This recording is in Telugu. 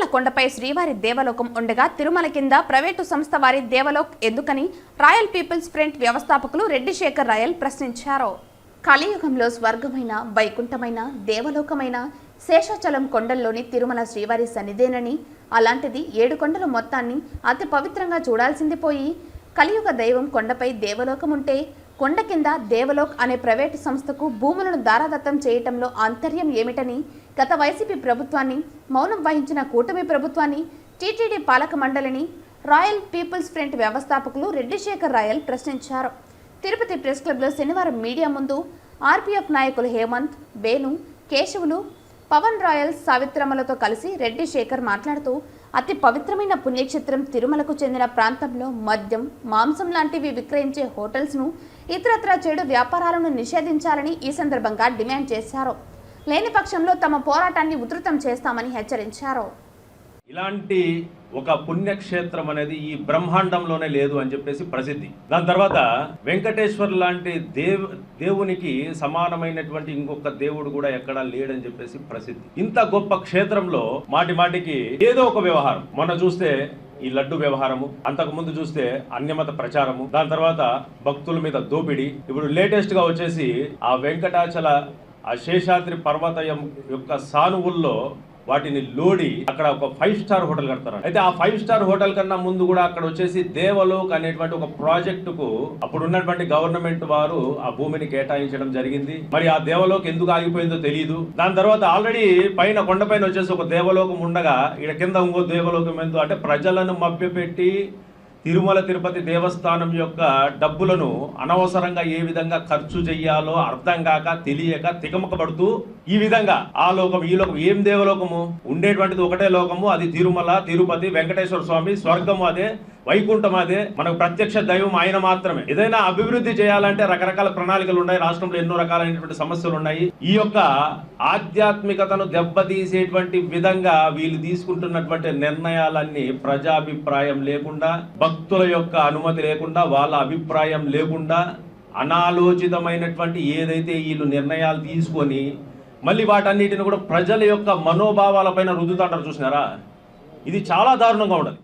తిరుమల కొండపై శ్రీవారి దేవలోకం ఉండగా తిరుమల కింద ప్రైవేటు సంస్థ వారి దేవలోక్ ఎందుకని రాయల్ పీపుల్స్ ఫ్రంట్ వ్యవస్థాపకులు రెడ్డి శేఖర్ రాయల్ ప్రశ్నించారు. కలియుగంలో స్వర్గమైన వైకుంఠమైన దేవలోకమైన శేషాచలం కొండల్లోని తిరుమల శ్రీవారి సన్నిధేనని అలాంటిది ఏడు కొండల మొత్తాన్ని అతి పవిత్రంగా చూడాల్సింది పోయి కలియుగ దైవం కొండపై దేవలోకం ఉంటే కొండ కింద దేవలోక్ అనే ప్రైవేటు సంస్థకు భూములను దారాదత్తం చేయటంలో ఆంతర్యం ఏమిటని గత వైసీపీ ప్రభుత్వాన్ని మౌనం వహించిన కూటమి ప్రభుత్వాన్ని టీటీడీ పాలక మండలిని రాయల్ పీపుల్స్ ఫ్రంట్ వ్యవస్థాపకులు రెడ్డిశేఖర్ రాయల్ ప్రశ్నించారు. తిరుపతి ప్రెస్ క్లబ్లో శనివారం మీడియా ముందు ఆర్పీఎఫ్ నాయకులు హేమంత్ వేణు కేశవులు పవన్ రాయల్ సావిత్రమ్మలతో కలిసి రెడ్డి శేఖర్ మాట్లాడుతూ అతి పవిత్రమైన పుణ్యక్షేత్రం తిరుమలకు చెందిన ప్రాంతంలో మద్యం మాంసం లాంటివి విక్రయించే హోటల్స్ను ఇతరత్రా చెడు వ్యాపారాలను నిషేధించాలని ఈ సందర్భంగా డిమాండ్ చేశారు. లేని పక్షంలో తమ పోరాటాన్ని ఉధృతం చేస్తామని హెచ్చరించారు. ఇలాంటి ఒక పుణ్యక్షేత్రం అనేది ఈ బ్రహ్మాండంలోనే లేదు అని చెప్పేసి ప్రసిద్ధి. దాని తర్వాత వెంకటేశ్వర్ లాంటి దేవ్ దేవునికి సమానమైనటువంటి ఇంకొక దేవుడు కూడా ఎక్కడా లేడని చెప్పేసి ప్రసిద్ధి. ఇంత గొప్ప క్షేత్రంలో మాటి మాటికి ఏదో ఒక వ్యవహారం. మొన్న చూస్తే ఈ లడ్డు వ్యవహారము అంతకు ముందు చూస్తే అన్యమత ప్రచారము దాని తర్వాత భక్తుల మీద దోపిడి. ఇప్పుడు లేటెస్ట్గా వచ్చేసి ఆ వెంకటాచల ఆ శేషాద్రి పర్వతయం యొక్క సానువుల్లో వాటిని లోడి అక్కడ ఒక ఫైవ్ స్టార్ హోటల్ కడతారు అయితే ఆ ఫైవ్ స్టార్ హోటల్ కన్నా ముందు కూడా అక్కడ వచ్చేసి దేవలోక్ అనేటువంటి ఒక ప్రాజెక్టుకు అప్పుడు ఉన్నటువంటి గవర్నమెంట్ వారు ఆ భూమిని కేటాయించడం జరిగింది. మరి ఆ దేవలోక్ ఎందుకు ఆగిపోయిందో తెలియదు దాని తర్వాత ఆల్రెడీ పైన కొండపైన వచ్చేసి ఒక దేవలోకం ఉండగా ఇక్కడ కింద ఇంకో దేవలోకం ఎందుకు అంటే ప్రజలను మభ్యపెట్టి తిరుమల తిరుపతి దేవస్థానం యొక్క డబ్బులను అనవసరంగా ఏ విధంగా ఖర్చు చెయ్యాలో అర్థం కాక తెలియక తికమకబడుతూ ఈ విధంగా ఆ లోకం ఈ లోకం ఏం దేవలోకము? ఉండేటువంటిది ఒకటే లోకము అది తిరుమల తిరుపతి వెంకటేశ్వర స్వామి స్వర్గము అదే. వైకుంఠం అదే మనకు ప్రత్యక్ష దైవం ఆయన మాత్రమే. ఏదైనా అభివృద్ధి చేయాలంటే రకరకాల ప్రణాళికలు ఉన్నాయి రాష్ట్రంలో ఎన్నో రకాలైనటువంటి సమస్యలు ఉన్నాయి ఈ యొక్క ఆధ్యాత్మికతను దెబ్బతీసేటువంటి విధంగా వీళ్ళు తీసుకుంటున్నటువంటి నిర్ణయాలన్నీ ప్రజాభిప్రాయం లేకుండా భక్తుల యొక్క అనుమతి లేకుండా వాళ్ళ అభిప్రాయం లేకుండా అనాలోచితమైనటువంటి ఏదైతే వీళ్ళు నిర్ణయాలు తీసుకొని మళ్ళీ వాటన్నిటిని కూడా ప్రజల యొక్క మనోభావాలపైన రుద్దుతాంటారు. చూసినారా? ఇది చాలా దారుణంగా ఉండదు